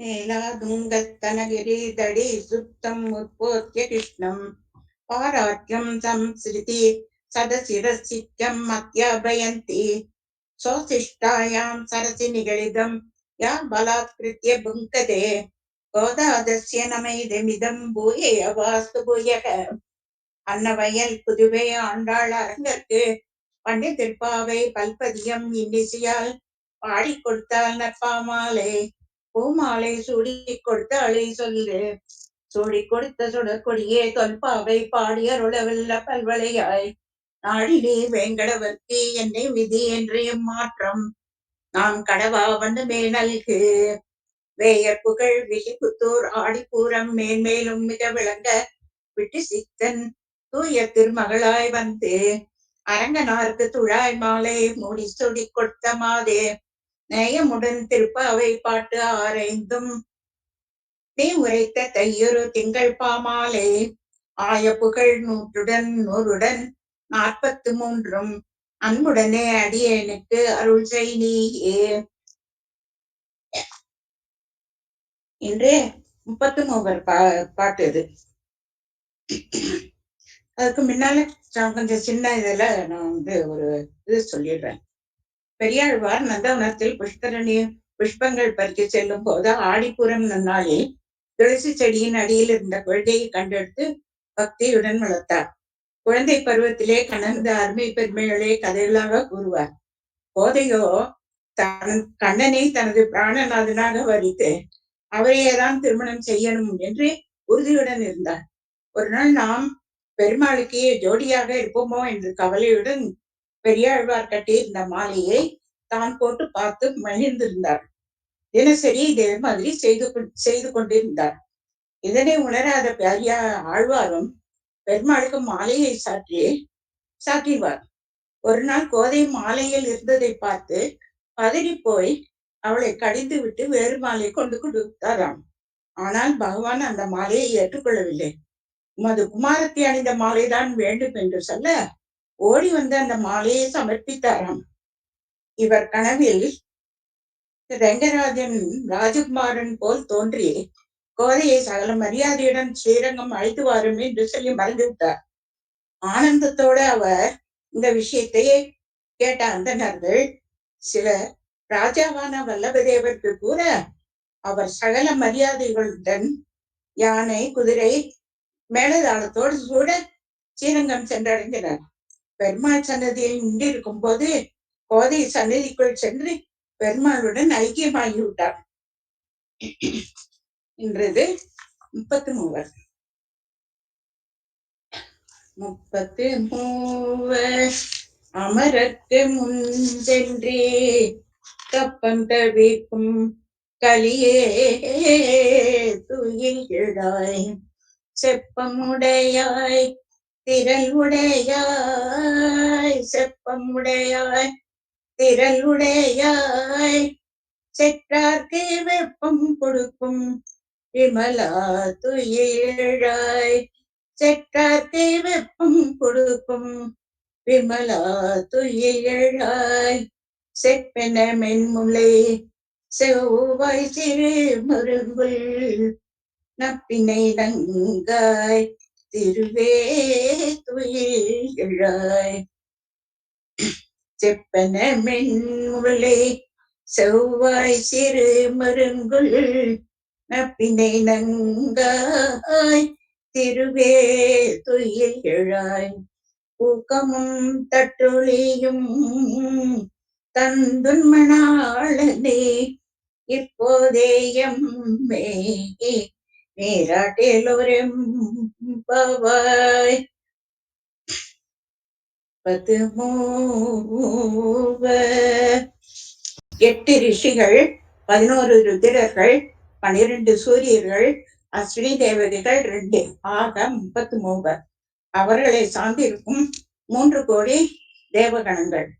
நீலாதுங்கத்தனகிரிதடி சுப்தம் முற்போத்திய கிருஷ்ணம். பாராட்யம் சம்ஸ்ருதி சதசிரசிக்கம் அத்தியாபயந்தி. சோசிஷ்டாயாம் சரசி நிகழிதம் யா பலாத்கிருத்திய புங்கதே. கோதாதஸ்ய நமைதமிதம் பூயய வாஸ்து பூயக. அன்னவயல் புதுவை ஆண்டாள் அரங்கற்கு பண்டித்திருப்பாவை பல்பதியம் இன்னிசையால் பாடிக் கொடுத்தால் நற்பாமாலே. பூமாலை சூடிக் கொடுத்தாளை சொல்லு சூடிக் கொடுத்த சுடற்கொடியே தொல்பாவை பாடியருளவல்ல பல்வளையாய். நாடினே வேங்கடவர்த்தி என்னை விதி என்று மாற்றம். நாம் கடவா வந்து மேனல்கு வேயர் புகழ் விழிபுத்தூர் ஆடிப்பூரம் மேன்மேலும் மிக விளங்க விட்டு சித்தன் தூய திருமகளாய் வந்து. அரங்கனாருக்கு துழாய் மாலை மூடி சுடி கொடுத்த மாதே. நயமுடன் திருப்ப அவை பாட்டு ஆரைந்தும் நீ உரைத்த தையொரு திங்கள் பாமாலே. ஆய புகழ் நூற்றுடன் நூறுடன் நாற்பத்து மூன்றும் அன்புடனே அடியேனுக்கு அருள் செய் நீயே. இன்றே முப்பத்து மூவர் பா பாட்டு இது. அதுக்கு முன்னால நான் கொஞ்சம் சின்ன இதுல நான் வந்து ஒரு இது சொல்லிடுறேன். பெரியாழ்வார் நந்தவனத்தில் புஷ்கரணி புஷ்பங்கள் பறிக்க செல்லும் போது ஆடிப்புறம் நன்னாளில் துளசி செடியின் அடியில் இருந்த குழந்தையை கண்டெடுத்து பக்தியுடன் வளர்த்தார். குழந்தை பருவத்திலே கணந்த அருமை பெருமைகளே கதைகளாக கூறுவார். கோதையோ தன் கண்ணனை தனது பிராணநாதனாக வரித்து அவரையேதான் திருமணம் செய்யணும் என்று உறுதியுடன் இருந்தார். ஒரு நாள் நாம் பெருமாளுக்கு ஜோடியாக இருப்போமோ என்று கவலையுடன் பெரியாழ்வார் கட்டியிருந்த மாலையை தான் போட்டு பார்த்து மகிழ்ந்திருந்தார். தினசரி இதே மாதிரி செய்து செய்து கொண்டிருந்தார். இதனை உணராத பெரியா ஆழ்வாரும் பெருமாளுக்கு மாலையை சாற்றி சாற்றிவார். ஒரு நாள் கோதை மாலையில் இருந்ததை பார்த்து பதறி போய் அவளை கடிந்து விட்டு வேறு மாலை கொண்டு கொடுத்தாராம். ஆனால் பகவான் அந்த மாலையை ஏற்றுக்கொள்ளவில்லை. உமது குமாரத்தை அணிந்த மாலைதான் வேண்டும் என்று சொல்ல ஓடி வந்து அந்த மாலையை சமர்ப்பித்தாராம். இவர் கனவில் ரெங்கராஜன் ராஜகுமாரன் போல் தோன்றி கோதையை சகல மரியாதையுடன் ஸ்ரீரங்கம் அழைத்து வாரும் என்று சொல்லி மறந்துவிட்டார். ஆனந்தத்தோட அவர் இந்த விஷயத்தையே கேட்ட அந்தனர்கள் சில ராஜாவான வல்லபதேவருக்கு கூட அவர் சகல மரியாதைகளுடன் யானை குதிரை மேலதாளத்தோடு சூட ஸ்ரீரங்கம் சென்றடைந்தனர். பெருமாள் சன்னதியில் நின்றிருக்கும் போது கோதை சன்னதிக்குள் சென்று பெருமாளுடன் ஐக்கியமாகிவிட்டார் என்றது முப்பத்து மூவர். முப்பத்து மூவர். அமரத்து முன் சென்றே கப்பம் தவிக்கும் கலியே துயில்கிறாய் செப்பமுடையாய் திரள் உடையாய் செப்பமுடையாய் திரள் உடையாய் செற்றார்க்கு வெப்பம் கொடுக்கும் விமலா துயிழாய் செற்றார்க்கு வெப்பம் கொடுக்கும் விமலா துயிழாய் செப்பென மென்முலை செவ்வாய் சிறு மருங்குள் நப்பினை நங்காய் திருவே துயிழாய் செப்பன மென்முலை செவ்வாய் சிறு மருங்குள் நப்பினை நங்காய் திருவே துயிழாய் ஊக்கமும் தட்டுளியும் தந்துன்மணாளனே இப்போதேயம் மே நீராட்டிலோரெம் பதுமூவ எட்டு ரிஷிகள் பதினோரு ருதிரர்கள் பனிரெண்டு சூரியர்கள் அஸ்வினி தேவதைகள் ரெண்டு ஆக முப்பத்து மூவர் அவர்களை சார்ந்திருக்கும் மூன்று கோடி தேவகணங்கள்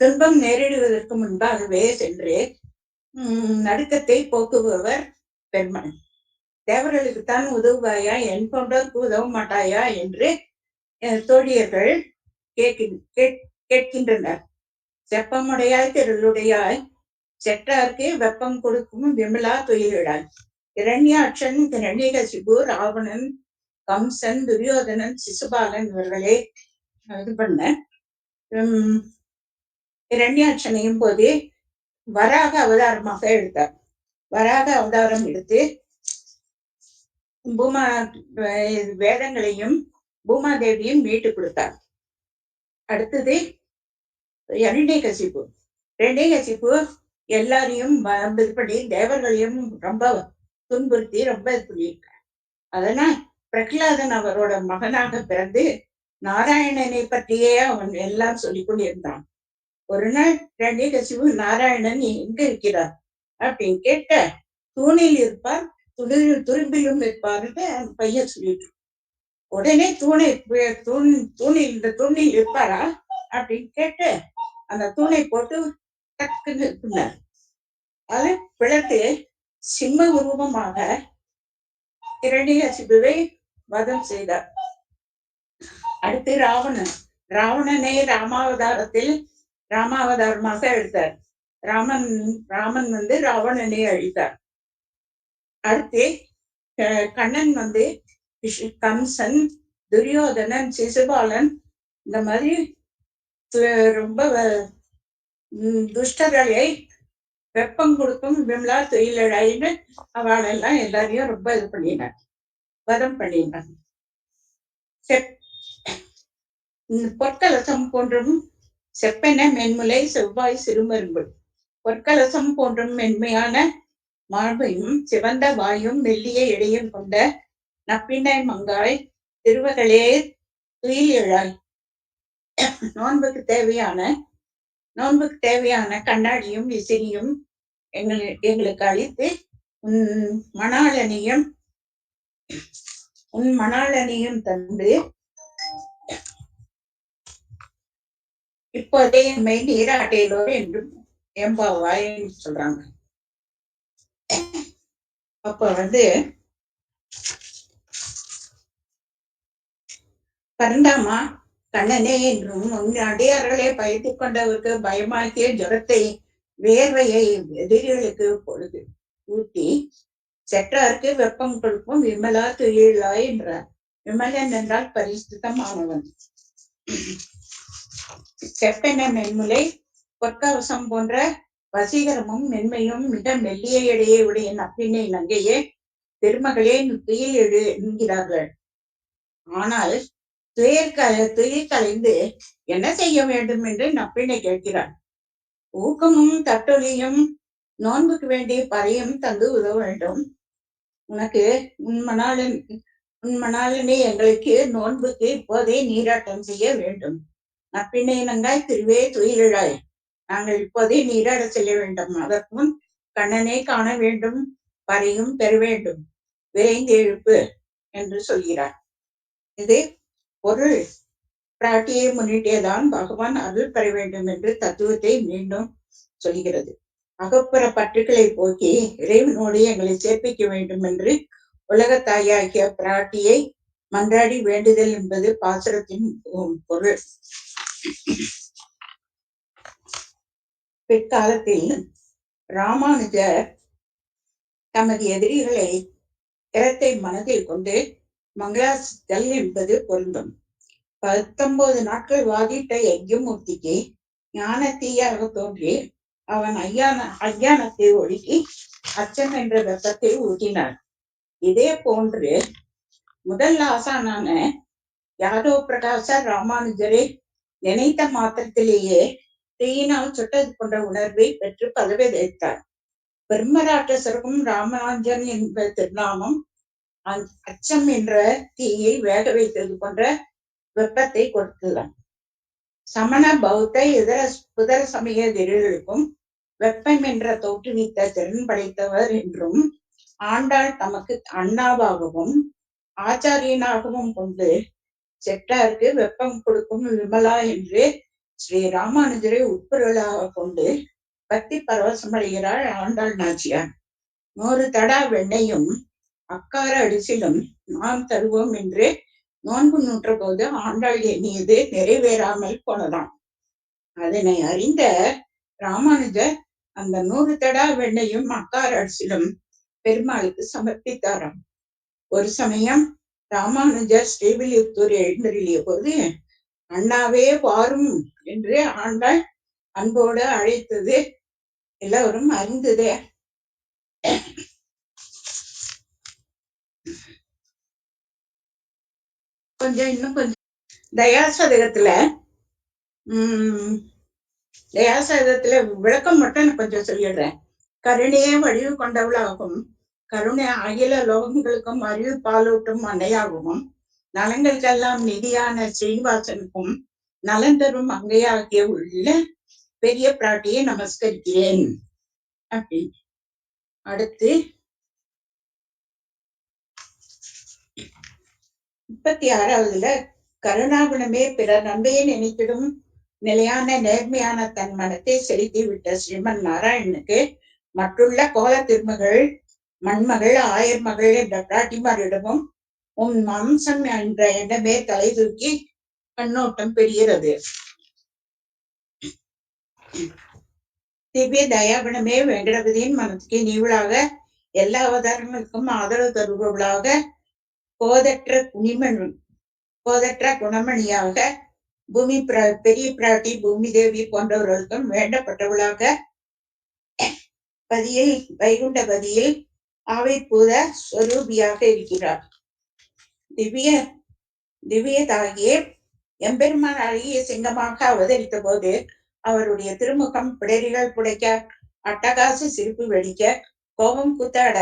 துன்பம் நேரிடுவதற்கு முன்பாகவே சென்று உம் நடுக்கத்தை போக்குபவர் பெருமன் தேவர்களுக்குத்தான் உதவுவாயா? என் போன்றோருக்கு உதவ மாட்டாயா? என்று தோழியர்கள் கேட்கின்றனர். செப்பமுடையாய் திருளுடையாய் செற்றார்க்கு வெப்பம் கொடுக்கும் விமலா துயிலிடாய் இரண்யாட்சன் இரண்யகசிபு ராவணன் கம்சன் துரியோதனன் சிசுபாலன் இவர்களே. இது பண்ண உம் இரண்யாட்சனையும் போது வராக அவதாரமாக எடுத்தார் வராக அவதாரம் எடுத்து பூமா வேதங்களையும் பூமாதேவியும் மீட்டு கொடுத்தார். அடுத்தது இரண்டே கசிப்பு. ரெண்டே கசிப்பு எல்லாரையும் இது பண்ணி தேவர்களையும் ரொம்ப துன்புறுத்தி ரொம்ப இது பண்ணியிருக்கார். அதனால் பிரகலாதன் அவரோட மகனாக பிறந்து நாராயணனை பற்றியே அவன் எல்லாம் சொல்லிக் கொண்டிருந்தான். ஒரு நாள் ரெண்டே கசிவு நாராயணன் எங்க இருக்கிறார்? அப்படின்னு கேட்க தூணில் இருப்பார் துளிரில் துரும்பிலும் இருப்பார்னு அந்த பையன் சொல்லிட்டு உடனே தூணை தூண் தூணில் இந்த தூணில் இருப்பாரா அப்படின்னு கேட்டு அந்த தூணை போட்டு டக்குன்னு இருந்தார் அது பிளட்டு சிம்ம உருவமாக இரண்டிகசிபுவை வதம் செய்தார். அடுத்து ராவணன். ராவணனே ராமாவதாரத்தில் ராமாவதாரமாக எடுத்தார் ராமன் ராமன் வந்து ராவணனை அழித்தார். அடுத்து கண்ணன் வந்து கம்சன் துரியோதனன் சிசுபாலன் இந்த மாதிரி ரொம்ப துஷ்டர்களை வெப்பம் கொடுக்கும் விமலா தொழிலழாயின்னு அவளெல்லாம் எல்லாரையும் ரொம்ப இது பண்ணினார். வதம் பண்ணினார். பொற்கலசம் போன்றும் செப்பென மென்முலை செவ்வாய் சிறுமரும்பு பொற்கலசம் போன்றும் மென்மையான மார்பையும் சிவந்த வாயும் மெல்லிய இடையும் கொண்ட நப்பிண்டை மங்காய் திருவகளே துயில் எழாய் நோன்புக்கு தேவையான நோன்புக்கு தேவையான கண்ணாடியும் விசிறியும் எங்கள் எங்களுக்கு அளித்து உன் மணாளனையும் உன் மணாளனையும் தந்து இப்போதே மெய் நீராட்டையிலோ என்றும் எம்பாவாயின்னு சொல்றாங்க. அப்ப வந்து பரந்தாமா கண்ணனே என்றும் உன் அடியார்களே பயத்துக் கொண்டவருக்கு பயமாக்கிய ஜுரத்தை வேர்வையை எதிரிகளுக்கு பொழுது ஊட்டி செற்றாருக்கு வெப்பம் கொடுக்கும் விமலா துயிலா என்றார். விமலன் என்றால் பரிசுத்தமானவன். செப்பென மென்முலை பொற்கவசம் போன்ற வசீகரமும் மென்மையும் மிக மெல்லிய இடையே உடைய நப்பினை நங்கையே திருமகளே துயில் எழு என்கிறார்கள். ஆனால் துயர் துயில் கலைந்து என்ன செய்ய வேண்டும் என்று நப்பினை கேட்கிறார் ஊக்கமும் தட்டொலியும் நோன்புக்கு வேண்டிய பறையும் தந்து உதவ வேண்டும். உனக்கு உன் மணாளன் உன் மணாளனே எங்களுக்கு நோன்புக்கு இப்போதே நீராட்டம் செய்ய வேண்டும். நப்பினை நங்காய் திருவே துயிலாய் நாங்கள் இப்போதே நீராட செய்ய வேண்டும். அதற்கும் கண்ணனை காண வேண்டும் பறையும் பெற வேண்டும். விரைந்து எழுப்பு என்று சொல்கிறார். இது பொருள் பிராட்டியை முன்னிட்டேதான் பகவான் அருள் பெற வேண்டும் என்று தத்துவத்தை மீண்டும் சொல்கிறது. அகப்புற பற்றுக்களை போக்கி இறைவனோடு எங்களை சேர்ப்பிக்க வேண்டும் என்று உலகத்தாயாகிய பிராட்டியை மன்றாடி வேண்டுதல் என்பது பாசுரத்தின் பொருள். பிற்காலத்தில் ராமானுஜர் தமது எதிரிகளை இரத்தை மனதில் கொண்டு மங்களாசித்தல் என்பது பொருந்தும். பத்தொன்பது நாட்கள் வாதிட்ட யஜ்யமூர்த்திக்கு ஞான தீயாக தோன்றி அவன் ஐயான ஐயானத்தை ஒழுக்கி அச்சம் என்ற வெப்பத்தை ஊட்டினார் இதே போன்று முதல் ஆசானான யாதவ் பிரகாச ராமானுஜரை நினைத்த மாத்திரத்திலேயே தேயினால் சுட்டது போன்ற உணர்வை பெற்று பதவி வைத்தார் பிரம்மராட்டசருக்கும் ராமானுஜன் என்ப திருநாமம் அச்சம் என்ற தீயை வேக வைத்தது போன்ற வெப்பத்தை கொடுத்துள்ளான் சமண பௌத்த இதர புதர சமய எதிரிகளுக்கும் வெப்பம் என்ற தோற்றுவித்த திறன் படைத்தவர் என்றும் ஆண்டாள் தமக்கு அண்ணாவாகவும் ஆச்சாரியனாகவும் கொண்டு செட்டாருக்கு வெப்பம் கொடுக்கும் விமலா என்று ஸ்ரீ ராமானுஜரை உட்பொருளாக கொண்டு பக்தி பரவசமடைகிறாள் ஆண்டாள் நாச்சியார். நூறு தடா வெண்ணையும் அக்கார அடிசிலும் நாம் தருவோம் என்று நோன்பு நூற்ற போது ஆண்டாள் எண்ணியது நிறைவேறாமல் போனதாம். அதனை அறிந்த ராமானுஜர் அந்த நூறு தடா வெண்ணையும் அக்கார அரிசிலும் பெருமாளுக்கு சமர்ப்பித்தாராம். ஒரு சமயம் ராமானுஜர் ஸ்ரீவில்லியத்தூர் எழுந்தருளிய போது அண்ணாவே வாரும் என்று ஆண்டாள் அன்போடு அழைத்தது எல்லோரும் அறிந்ததே. கொஞ்சம் இன்னும் கொஞ்சம். தயாசதகத்துல உம் தயாசதகத்துல விளக்கம் மட்டும் நான் கொஞ்சம் சொல்லிடுறேன். கருணையே வடிவு கொண்டவளாகும் கருணை அகில லோகங்களுக்கும் அறிவு பாலூட்டும் அன்னையாகவும் நலங்களுக்கெல்லாம் நிதியான ஸ்ரீனிவாசனுக்கும் நலன் தரும் அங்கையாகிய உள்ள பெரிய பிராட்டியை நமஸ்கரிக்கிறேன். அப்படின்னு அடுத்து. முப்பத்தி ஆறாவதுல கருணாகுணமே பிறர் நம்பையை நினைத்திடும் நிலையான நேர்மையான தன் மனத்தை செலுத்தி விட்ட ஸ்ரீமன் நாராயணனுக்கு மற்றுள்ள கோல திருமகள் மண்மகள் ஆயர் மகள் என்ற பிராட்டிமாரிடமும் உன் மாம்சம் என்ற இடமே தலை தூக்கி கண்ணோட்டம் பெறுகிறது. திவ்ய தயாகுணமே வெங்கடபதியின் மனத்துக்கு நீவளாக எல்லா அவதாரங்களுக்கும் ஆதரவு தருபவளாக போதற்ற குணிமணி போதற்ற குணமணியாக பூமி பெரிய பிராட்டி பூமி தேவி போன்றவர்களுக்கும் வேண்டப்பட்டவளாக பதியில் வைகுண்ட பதியில் ஆவை பூத ஸ்வரூபியாக இருக்கிறார். திவ்ய திவ்யதாகிய எம்பெருமான் அழகிய சிங்கமாக அவதரித்த போது அவருடைய திருமுகம் பிடரிகள் புடைக்க அட்டகாச சிரிப்பு வெடிக்க கோபம் கூத்தாட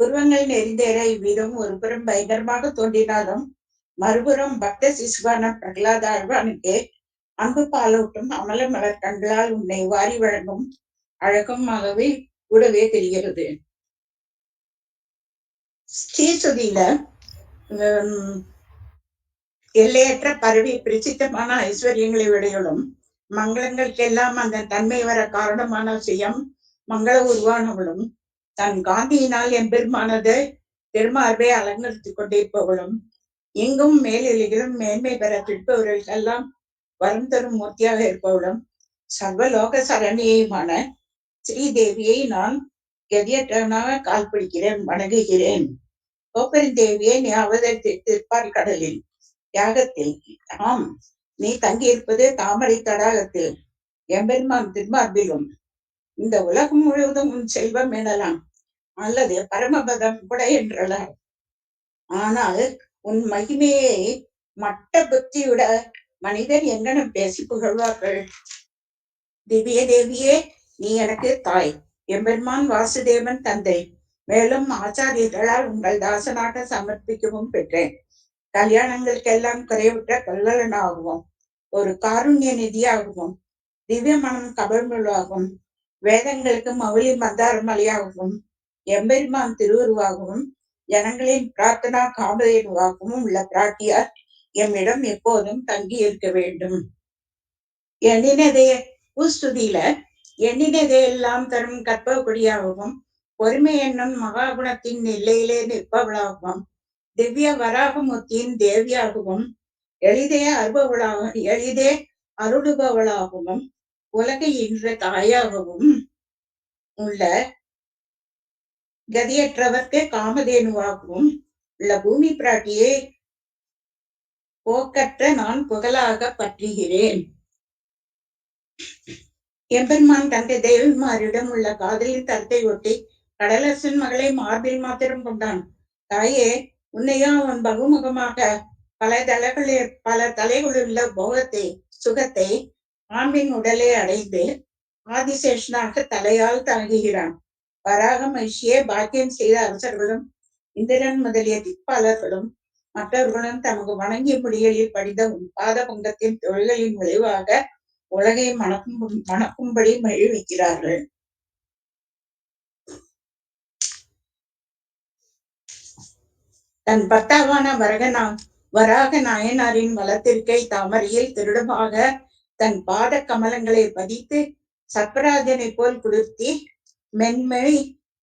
புருவங்கள் நெறிந்தேற இவ்விதம் ஒரு புறம் பயங்கரமாக தோன்றினாலும் மறுபுறம் பக்த சிசுவான பிரகலாத அழ்வானுக்கு அன்பு பாலூட்டும் அமல மலர் கண்களால் உன்னை வாரி வழங்கும் அழகமாகவே கூடவே தெரிகிறது. ஸ்ரீசுதியில எல்லையற்ற பரவி பிரசித்தமான ஐஸ்வர்யங்களை விடைகளும் மங்களங்களுக்கெல்லாம் அந்த தன்மை வர காரணமான சுயம் மங்கள உருவானவளும் தன் காந்தியினால் எம்பெருமானது திருமார்பை அலங்கரித்துக் கொண்டிருப்பவளும் எங்கும் மேலெழுகிலும் மேன்மை பெற பிடிப்பவர்களுக்கெல்லாம் வரம் தரும் மூர்த்தியாக இருப்பவளும் சர்வலோக சரணியுமான ஸ்ரீதேவியை நான் கதியற்றவனாக கால் பிடிக்கிறேன் வணங்குகிறேன். கோப்பரின் தேவியை நீ அவதரித்திருப்பார் கடலில். தியாகத்தில். ஆம் நீ தங்கியிருப்பது தாமரை தடாகத்தில் எம்பெருமான் திருமார்பிலும். இந்த உலகம் முழுவதும் உன் செல்வம் எனலாம். அல்லது பரமபதம் கூட என்றலாம். ஆனால் உன் மகிமையை மட்ட புத்தியுட மனிதர் எங்கனம் பேசி புகழ்வார்கள் திவ்ய தேவியே நீ எனக்கு தாய். எம்பெருமான் வாசுதேவன் தந்தை. மேலும் ஆச்சாரியர்களால் உங்கள் தாசனாக சமர்ப்பிக்கவும் பெற்றேன். கல்யாணங்களுக்கெல்லாம் குறைவுற்ற கல்லலனாகவும் ஒரு காருண்ய நிதியாகவும். திவ்ய மனம் கபழ்முழாகவும் வேதங்களுக்கு மவுளி மந்தார மலையாகவும் எம்பெருமான் திருவுருவாகவும் ஜனங்களின் பிரார்த்தனா காமதேனுவாகவும் உள்ள பிராட்டியார் எம்மிடம் எப்போதும் தங்கி இருக்க வேண்டும். எண்ணினதே உஸ்துதியில எண்ணினதையெல்லாம் தரும் கற்பகுடியாகவும் பொறுமை என்னும் மகாகுணத்தின் நிலையிலே நிற்பவளாகவும் திவ்ய வராகமூர்த்தியின் தேவியாகவும் எளிதே அருபவளாக எளிதே அருளுபவளாகவும் உலகை இன்ற தாயாகவும் உள்ள கதியற்றவர்க்கு காமதேனுவாகவும் உள்ள பூமி பிராட்டியை போக்கற்ற நான் புகழாக பற்றுகிறேன். எம்பெருமான் தந்தை தேவிமாரிடம் உள்ள காதலின் தரத்தை ஒட்டி கடலரசன் மகளை மார்பில் மாத்திரம் கொண்டான். தாயே உன்னையும் அவன் பகுமுகமாக பல தலைகளில் பல தலைகளுள்ள போகத்தை சுகத்தை ஆம்பின் உடலை அடைந்து ஆதிசேஷனாக தலையால் தாங்குகிறான். வராக மகிழ்ச்சியே பாக்கியம் செய்த அரசர்களும் இந்திரன் முதலிய திப்பாளர்களும் மற்றவர்களும் தமக்கு வணங்கிய முடிகளில் படித்த பாத பங்கத்தின் தொழில்களின் விளைவாக உலகை மணக்கும் மணக்கும்படி மகிழ்விக்கிறார்கள். தன் பத்தாவான வரகனா வராக நாயனாரின் வலத்திற்கை தாமரையில் திருடமாக தன் பாத கமலங்களை பதித்து சர்பராஜனை போல் குளிர்த்தி மென்மை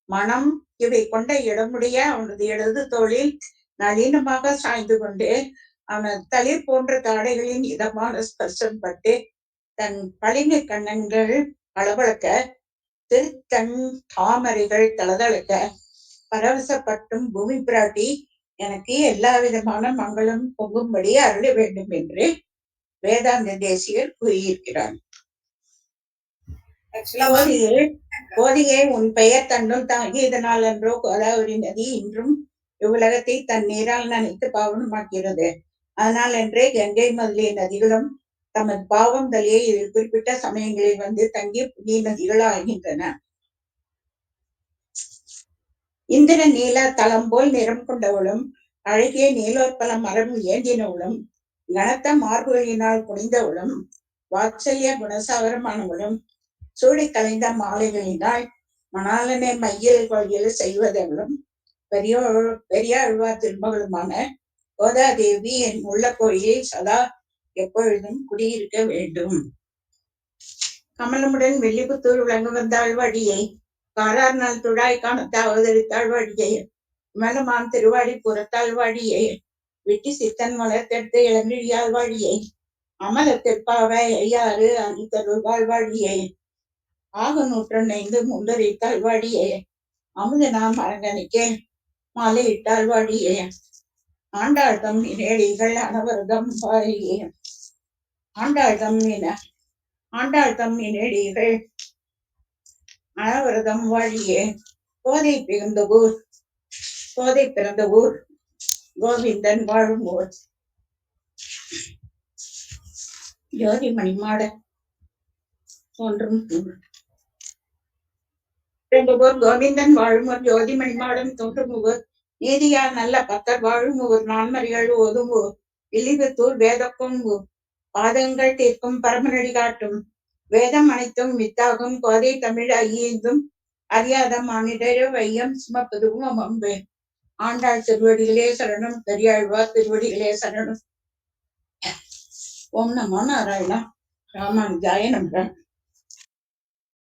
மனம் இவை கொண்ட இடமுடைய அவனது இடது தோளில் நளினமாக சாய்ந்து கொண்டு அவன் தளிர் போன்ற தாடைகளின் இதமான ஸ்பர்சம் பட்டு தன் பளிங்கு கண்ணங்கள் அளவழக்க திருத்தன் தாமரைகள் தளதழுக்க பரவசப்பட்டும் பூமி பிராட்டி எனக்கு எல்லா விதமான மங்களும் பொங்கும்படி அருள வேண்டும் என்று வேதாந்த தேசியர் கூறியிருக்கிறார். கோதியே உன் பெயர் தன்னும் தாங்கியதனால் என்றோ கோதாவரி நதி இன்றும் இவ்வுலகத்தை தன் நீரால் நனைத்து பாவனமாக்கிறது அதனால் என்றே கங்கை முதலிய நதிகளும் தமது பாவம் தலையை குறிப்பிட்ட சமயங்களில் வந்து தங்கி புதிய நதிகளாகின்றன. இந்திர நீல தளம் போல் நிறம் கொண்டவளும் அழகிய நீலோற்பல மரம் ஏந்தினவளும் கனத்த மார்புகளினால் குனிந்தவளும் வாத்சல்ய குணசாகரமானவளும் சூடி கலைந்த மாலைகளினால் மணாலனை மையில் கொள்கையில் செய்வதவளும் பெரிய பெரியாழ்வார் திருமகளுமான கோதாதேவி என் உள்ள கோயிலில் சதா எப்பொழுதும் குடியிருக்க வேண்டும். கமலமுடன் வெள்ளிபுத்தூர் வழங்க வந்தாள் வழியை காரார் நாள் துழாய் காணத்த அவதரித்தாள் வழியை. மலமான் திருவாடி புறத்தாள் வழியை. வெட்டி சித்தன் மலர்த்தெடுத்து இளங்கிழியால் வழியை. அமல திருப்பாவை ஐயாறு அணித்தருள்வாள் வழியை. ஆக நூற்றணைந்து முந்தரித்தாள் வழியே. அமுத நாம் அரங்கனிக்கே மாலையிட்டாள் வழியே. ஆண்டாழ்தம் இனேடிகள் அனவர்தம் வாரியே ஆண்டாழ்தம் இன ஆண்டாழ்தம் இனேடிகள் அனவரதம் வாழியே. கோதை பிறந்த ஊர். கோதை பிறந்த ஊர். கோவிந்தன் வாழும் ஊர் ஜோதி மணிமாட ஒன்றும் பிறந்தபோர் கோவிந்தன் வாழும் ஒரு ஜோதி மணிமாடம் தோன்றும் ஊர் நீதியால் நல்ல பத்தர் வாழும் ஊர் நான்மறிகள் ஓதும் ஊர் இழிவுத்தூர் வேதக்கும் ஊர் பாதங்கள் தீர்க்கும் பரமநடி காட்டும். வேதம் அனைத்தும் வித்தாகும் கோதை தமிழ் ஐயேந்தும் அறியாத மானிடர வையம் சுமப்பதுவும் அம்பு. ஆண்டாள் திருவடிகளே சரணம். பெரியாழ்வார் திருவடிகளே சரணம். ஓம் நமோ நாராயணா. ராமானுஜாய நம்புறேன்